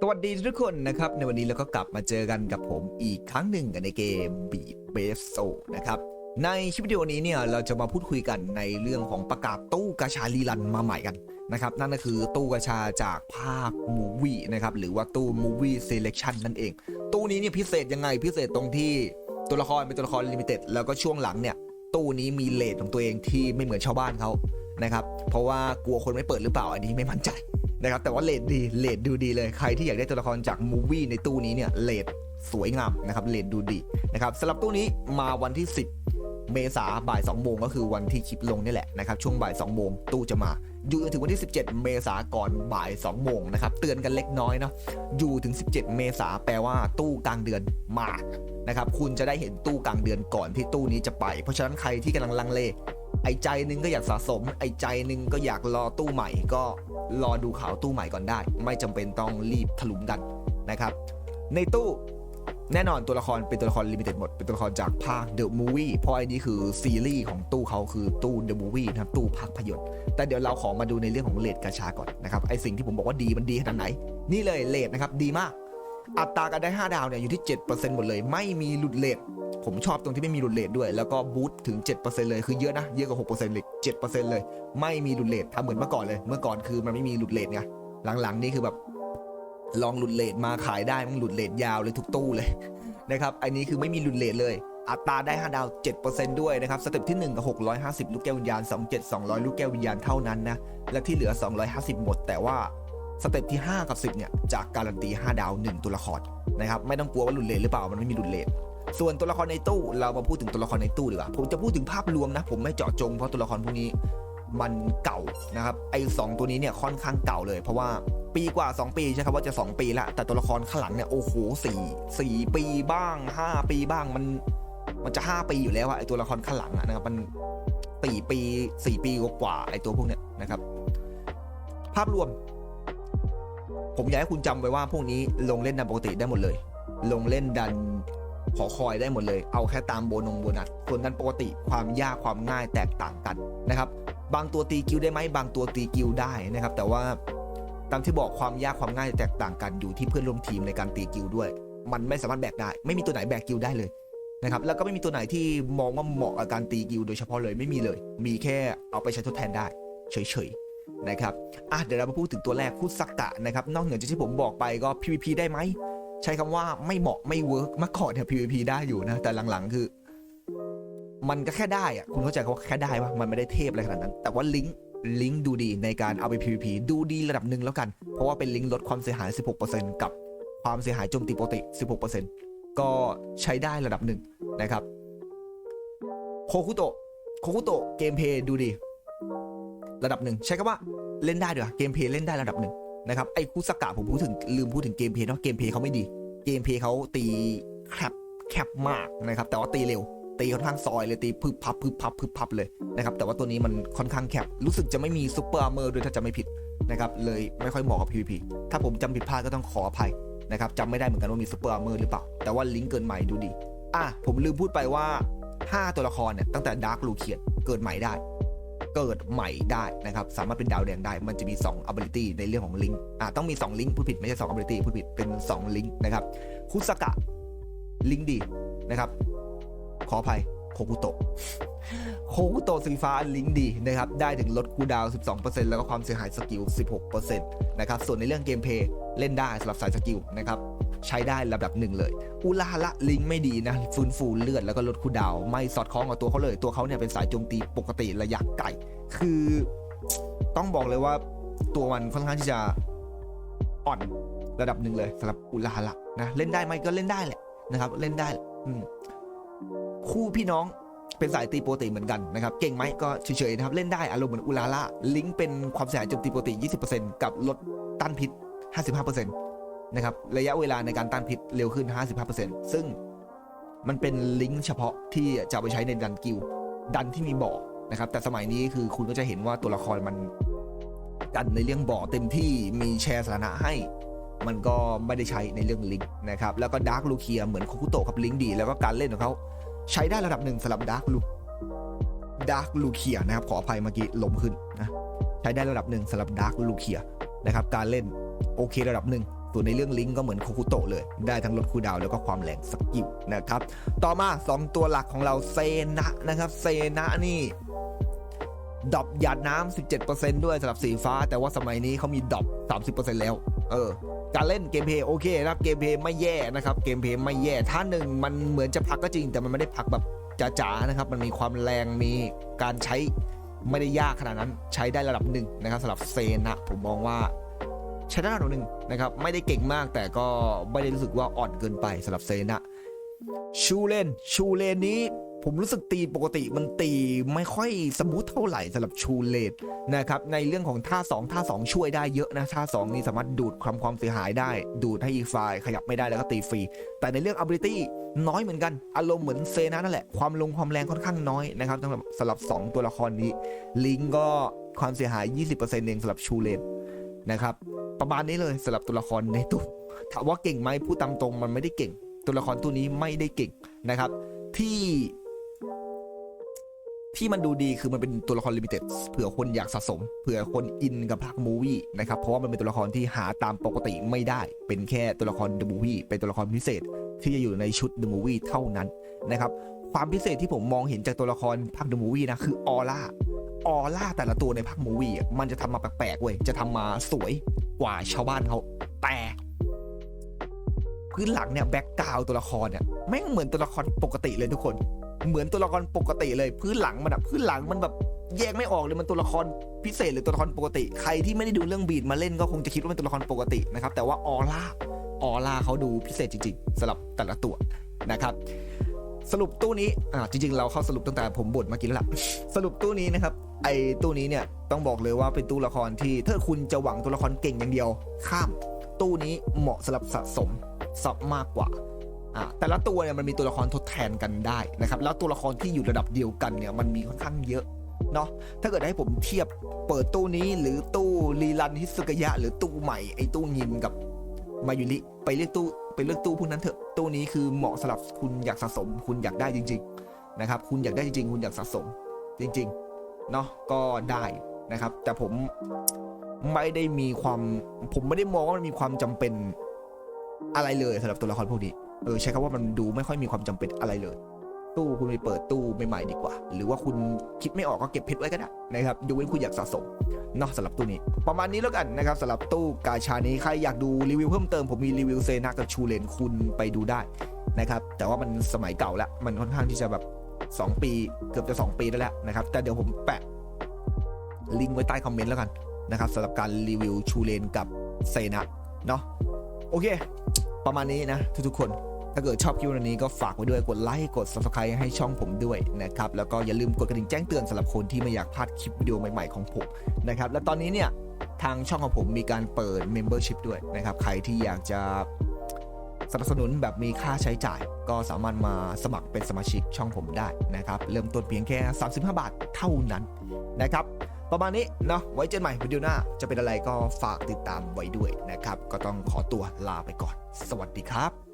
สวัสดีทุกคนนะครับ ในวันนี้เราก็กลับมาเจอกันกับผมอีกครั้งหนึ่งกันในเกม Beat b a s e o นะครับในคลิปวิดีโอนี้เนี่ยเราจะมาพูดคุยกันในเรื่องของประกาศตู้กาชาลีรันมาใหม่กันนะครับนั่นก็คือตู้กาชาจากภาคมูวี่นะครับหรือว่าตู้มูวี่เซเล c ชันนั่นเอง ตู้นี้เนี่ยพิเศษยังไงพิเศษตรงที่ตัวละครเป็นตัวละครลิมิเต็ดแล้วก็ช่วงหลังเนี่ยตู้นี้มีเลทของตัวเองที่ไม่เหมือนชาวบ้านเขานะครับเพราะว่ากลัวคนไม่เปิดหรือเปล่าอันนี้ไม่มั่นใจ นะครับแต่ว่าเลดดีเลดดูดีเลยใครที่อยากได้ตัวละครจากมูวี่ในตู้นี้เนี่ยเลดสวยงามนะครับเลดดูดีนะครับสำหรับตู้นี้มาวันที่ 10 เมษาบ่าย2โมงก็คือวันที่คลิปลงนี่แหละนะครับช่วงบ่าย2โมงตู้จะมา อยู่จนถึงวันที่ 17 เมษาก่อนบ่าย2โมงนะครับเตือนกันเล็กน้อยเนาะอยู่ถึง 17 เมษาแปลว่าตู้กลางเดือนมานะครับคุณจะได้เห็นตู้กลางเดือนก่อนที่ตู้นี้จะไป เพราะฉะนั้นใครที่กำลังลังเล ไอ้ใจนึงก็อยากสะสม ไอ้ใจนึงก็อยากรอตู้ใหม่ ก็รอดูข่าวตู้ใหม่ก่อนได้ ไม่จำเป็นต้องรีบถลุมกันนะครับ ในตู้แน่นอนตัวละครเป็นตัวละครลิมิเต็ดหมด เป็นตัวละครจากภาค The Movie เพราะไอ้นี้คือซีรีส์ของตู้เขาคือตู้ The Movie นะครับตู้ภาคยนตร์แต่เดี๋ยวเราขอมาดูในเรื่องของเลดกาชาก่อนนะครับไอสิ่งที่ผมบอกว่าดีมันดีขนาดไหน นี่เลยเลดนะครับดีมาก อัตราการได้ 5 ดาวเนี่ยอยู่ที่ 7%หมดเลย ไม่มีหลุดเลท ผมชอบตรงที่ไม่มีหลุดเลทด้วย แล้วก็บูตถึง 7%เลยคือเยอะนะ เยอะกว่า 6%เลย7%เลย ไม่มีหลุดเลททำเหมือนเมื่อก่อนเลย เมื่อก่อนคือมันไม่มีหลุดเลทไงหลังๆนี่คือแบบลองหลุดเลทมาขายได้มันหลุดเลทยาวเลยทุกตู้เลยนะครับอันนี้คือไม่มีหลุดเลทเลย อัตราได้ 5 ดาว 7%ด้วยนะครับสเต็ปที่ 1 กับ 650 ลูกแก้ววิญญาณ 27 200 ลูกแก้ววิญญาณเท่านั้นนะและที่เหลือ 250 หมด แต่ว่าสเต็ปที่ 5 กับ 10เนี่ยจากการันตี 5 ดาว 1 ตัวละครนะครับไม่ต้องกลัวว่าหลุดเลทหรือเปล่ามันไม่มีหลุดเลท ส่วนตัวละครในตู้เรามาพูดถึงตัวละครในตู้ดีกว่าผมจะพูดถึงภาพรวมนะ ผมไม่เจาะจงเพราะตัวละครพวกนี้มันเก่านะครับไอ้สองตัวนี้เนี่ยค่อนข้างเก่าเลย เพราะว่าปีกว่า 2 ปีใช่ครับว่าจะ 2 ปีละแต่ตัวละครข้างหลังเนี่ยโอ้โหสี่สี่ปีบ้าง 5 ปีบ้างมันมันจะ 5 ปีอยู่แล้วอะไอตัวละครข้างหลังอะนะครับมันสี่ปีสี่ปีกว่าไอตัวพวกเนี้ยนะครับ ภาพรวม ผมอยากให้คุณจำไว้ว่าพวกนี้ลงเล่นดันปกติได้หมดเลย ลงเล่นดัน หอคอยได้หมดเลย เอาแค่ตามโบนงโบนัสส่วนดันปกติความยากความง่ายแตกต่างกันนะครับ บางตัวตีกิลได้ไหมบางตัวตีกิลได้นะครับ แต่ว่าตามที่บอกความยากความง่ายแตกต่างกันอยู่ที่เพื่อนร่วมทีมในการตีกิลด้วย มันไม่สามารถแบกได้ ไม่มีตัวไหนแบกกิลได้เลยนะครับ แล้วก็ไม่มีตัวไหนที่มองว่าเหมาะกับการตีกิลโดยเฉพาะเลยไม่มีเลย มีแค่เอาไปใช้ทดแทนได้เฉยๆนะครับอะเดี๋ยวเรามาพูดถึงตัวแรกคุซักกะนะครับ นอกเหนือจากที่ผมบอกไปก็ PVP ได้ไหม ใช้คำว่าไม่เหมาะไม่เวิร์กเมื่อก่อนเนี่ย PVP ได้อยู่นะ แต่หลังๆคือ มันก็แค่ได้อะคุณเข้าใจคำว่าแค่ได้ปะมันไม่ได้เทพอะไรขนาดนั้น แต่ว่าลิงก์ลิงก์ดูดีในการเอาไป PVP ดูดีระดับหนึ่งแล้วกัน เพราะว่าเป็นลิงก์ลดความเสียหาย 16%กับความเสียหายโจมตีปกติ 16%ก็ใช้ได้ระดับหนึ่งนะครับโคคุโตะโคคุโตะเกมเพย์ดูดี ระดับหนึ่งใช้คำว่าเล่นได้ด้วยเกมเพย์เล่นได้ระดับหนึ่ง นะครับไอ้คุสกะผมพูดถึงลืมพูดถึงเกมเพย์เนาะเกมเพย์เขาไม่ดี เกมเพย์เขาตีแคบแคบมากนะครับแต่ว่าตีเร็วตีค่อนข้างซอยเลยตีพึบพับพึบพับพึบพับเลยนะครับแต่ว่าตัวนี้มันค่อนข้างแคบรู้สึกจะไม่มีซูเปอร์อาร์เมอร์ด้วยถ้าจะไม่ผิดนะครับเลยไม่ค่อยเหมาะกับ PVP ถ้าผมจำผิดพลาดก็ต้องขออภัยนะครับจำไม่ได้เหมือนกันว่ามีซูเปอร์อาร์เมอร์หรือเปล่า แต่ว่าลิงก์เกินใหม่ดูดีอะผมลืมพูดไปว่า 5 ตัวละครเนี่ยตั้งแต่ดาร์คลูเคียนเกิดใหม่ได้ เกิดใหม่ได้นะครับ สามารถเป็นดาวแดงได้ มันจะมี 2 ability ในเรื่องของลิงก์อ่าต้องมี 2 ลิงก์พูดผิดไม่ใช่ 2 ability พูดผิดเป็น 2 ลิงก์นะครับคุสกะลิงก์ดีนะครับ ขออภัย โคกุโตะโคกุโตะสีฟ้าลิงก์ดีนะครับ ได้ถึงลดคูดาว 12%แล้วก็ความเสียหายสกิล 16%นะครับ ส่วนในเรื่องเกมเพย์เล่นได้สำหรับสายสกิลนะครับ ใช้ได้ระดับหนึ่งเลย อุลาละลิงก์ไม่ดีนะ ฟื้นฟูเลือดแล้วก็ลดคูดาว ไม่สอดคล้องกับตัวเขาเลย ตัวเขาเนี่ยเป็นสายโจมตีปกติระยะไกล คือต้องบอกเลยว่าตัวมันค่อนข้างที่จะอ่อนระดับหนึ่งเลยสำหรับอุลาละนะ เล่นได้ไหมก็เล่นได้แหละนะครับ เล่นได้อืม คู่พี่น้องเป็นสายตีโปกติเหมือนกันนะครับ เก่งไหมก็เฉยๆนะครับ เล่นได้อารมณ์เหมือนอุลาละลิงก์เป็นความเสียหายโจมตีปกติ20%กับลดต้านพิษ 55%นะครับ ระยะเวลาในการต้านพิษเร็วขึ้น 55%ซึ่งมันเป็นลิงก์เฉพาะที่จะไปใช้ในดันกิลดันที่มีบ่อนะครับ แต่สมัยนี้คือคุณก็จะเห็นว่าตัวละครมันดันในเรื่องบ่อเต็มที่มีแชร์สถานะให้มันก็ไม่ได้ใช้ในเรื่องลิงก์นะครับ แล้วก็ดาร์คลูเคียเหมือนโคุกุโตะกับลิงก์ดี แล้วก็การเล่นของเขา ใช้ได้ระดับหนึ่งสำหรับดาร์คลูดาร์คลูเคียนะครับขออภัยเมื่อกี้ลมขึ้นนะใช้ได้ระดับหนึ่งสำหรับดาร์คลูเคียนะครับการเล่นโอเคระดับหนึ่งส่วนในเรื่องลิงก์ก็เหมือนโคคุโตะเลย ได้ทั้งลดคูดาวแล้วก็ความแรงสกิลนะครับ ต่อมา 2 ตัวหลักของเราเซนะนะครับเซนะนี่ดรอปหยาดน้ำ17%ด้วยสำหรับสีฟ้า แต่ว่าสมัยนี้เขามีดรอป30%แล้ว เออ การเล่นเกมเพย์โอเคนะครับเกมเพย์ไม่แย่นะครับเกมเพย์ไม่แย่ถ้าหนึ่งมันเหมือนจะพักก็จริง แต่มันไม่ได้พักแบบจ๋าๆนะครับ มันมีความแรงมีการใช้ไม่ได้ยากขนาดนั้นใช้ได้ระดับหนึ่งนะครับสำหรับเซนะผมมองว่าใช้ได้ระดับหนึ่งนะครับไม่ได้เก่งมากแต่ก็ไม่ได้รู้สึกว่าอ่อนเกินไปสำหรับเซนะชูเลนชูเลนนี้ ผมรู้สึกตีปกติมันตีไม่ค่อยสมูทเท่าไหร่สำหรับชูเลนนะครับในเรื่องของท่า 2 ท่า 2 ช่วยได้เยอะนะ ท่า 2 นี่สามารถดูดความความเสียหายได้ ดูดให้อีกฝ่ายขยับไม่ได้แล้วก็ตีฟรี แต่ในเรื่อง ability น้อยเหมือนกัน อารมณ์เหมือนเซนะนั่นแหละ ความลงความแรงค่อนข้างน้อยนะครับสำหรับสำหรับ 2 ตัวละครนี้ ลิงก็ความเสียหาย 20%เองสำหรับชูเลนนะครับประมาณนี้เลยสำหรับตัวละครในตู้ถามว่าเก่งไหมพูดตามตรงมันไม่ได้เก่ง ตัวละครตัวนี้ไม่ได้เก่งนะครับ ที่ ที่มันดูดีคือมันเป็นตัวละครลิมิเต็ดเผื่อคนอยากสะสมเผื่อคนอินกับภาคมูวี่นะครับเพราะว่ามันเป็นตัวละครที่หาตามปกติไม่ได้ เป็นแค่ตัวละครเดอะมูวี่เป็นตัวละครพิเศษที่จะอยู่ในชุดเดอะมูวี่เท่านั้นนะครับความพิเศษที่ผมมองเห็นจากตัวละครภาคเดอะมูวี่นะคือออร่าออร่าแต่ละตัวในภาคมูวี่มันจะทำมาแปลกๆเว้ยจะทำมาสวยกว่าชาวบ้านเขาแต่พื้นหลังเนี่ยแบ็กกราวตัวละครเนี่ยแม่งเหมือนตัวละครปกติเลยทุกคน เหมือนตัวละครปกติเลย พื้นหลังมันอะพื้นหลังมันแบบแยกไม่ออกเลยมันตัวละครพิเศษหรือตัวละครปกติ ใครที่ไม่ได้ดูเรื่องบีดมาเล่นก็คงจะคิดว่าเป็นตัวละครปกตินะครับแต่ว่าออร่าออร่าเขาดูพิเศษจริงๆสำหรับแต่ละตัวนะครับสรุปตู้นี้อ่าจริงๆ เราเข้าสรุปตั้งแต่ผมบ่นมากินแล้วล่ะสรุปตู้นี้นะครับไอ้ตู้นี้เนี่ยต้องบอกเลยว่าเป็นตู้ละครที่ถ้าคุณจะหวังตัวละครเก่งอย่างเดียว ข้ามตู้นี้เหมาะสำหรับสะสมซับมากกว่า แต่ละตัวเนี่ยมันมีตัวละครทดแทนกันได้นะครับ แล้วตัวละครที่อยู่ระดับเดียวกันเนี่ยมันมีค่อนข้างเยอะเนาะ ถ้าเกิดให้ผมเทียบเปิดตู้นี้หรือตู้รีรันฮิสุกยะ หรือตู้ใหม่ไอ้ตู้ยินกับมายุริไปเลือกตู้ไปเลือกตู้พวกนั้นเถอะ ตู้นี้คือเหมาะสำหรับคุณอยากสะสม คุณอยากได้จริง ๆนะครับ คุณอยากได้จริง ๆ คุณอยากสะสมจริงๆเนาะก็ได้นะครับ แต่ผมไม่ได้มีความผมไม่ได้มองว่ามันมีความจำเป็นอะไรเลยสำหรับตัวละครพวกนี้ เออใช้คำว่ามันดูไม่ค่อยมีความจำเป็นอะไรเลย ตู้คุณไปเปิดตู้ใหม่ๆดีกว่า หรือว่าคุณคิดไม่ออกก็เก็บเพชรไว้ก็ได้นะครับยกเว้นคุณอยากสะสมเนาะสำหรับตู้นี้ ประมาณนี้แล้วกันนะครับสำหรับตู้กาชานี้ใครอยากดูรีวิวเพิ่มเติมผมมีรีวิวเซนากับชูเลนคุณไปดูได้นะครับแต่ว่ามันสมัยเก่าแล้วมันค่อนข้างที่จะแบบ 2 ปีเกือบจะ 2 ปีได้วแหล้วนะครับแต่เดี๋ยวผมแปะลิงก์ไว้ใต้คอมเมนต์แล้วกันนะครับสำหรับการรีวิวชูเลนกับเซนะเนาะโอเค ประมาณนี้นะทุกๆคน ถ้าเกิดชอบคลิปวันนี้ก็ฝากไว้ด้วยกดไลค์กด subscribe ให้ช่องผมด้วยนะครับแล้วก็อย่าลืมกดกระดิ่งแจ้งเตือนสำหรับคนที่ไม่อยากพลาดคลิปวิดีโอใหม่ๆของผมนะครับและตอนนี้เนี่ยทางช่องของผมมีการเปิด membership ด้วยนะครับใครที่อยากจะสนับสนุนแบบมีค่าใช้จ่ายก็สามารถมาสมัครเป็นสมาชิกช่องผมได้นะครับ เริ่มต้นเพียงแค่ 35 บาทเท่านั้นนะครับ ประมาณนี้เนาะไว้เจอกันใหม่วิดีโอหน้า จะเป็นอะไรก็ฝากติดตามไว้ด้วยนะครับ ก็ต้องขอตัวลาไปก่อน สวัสดีครับ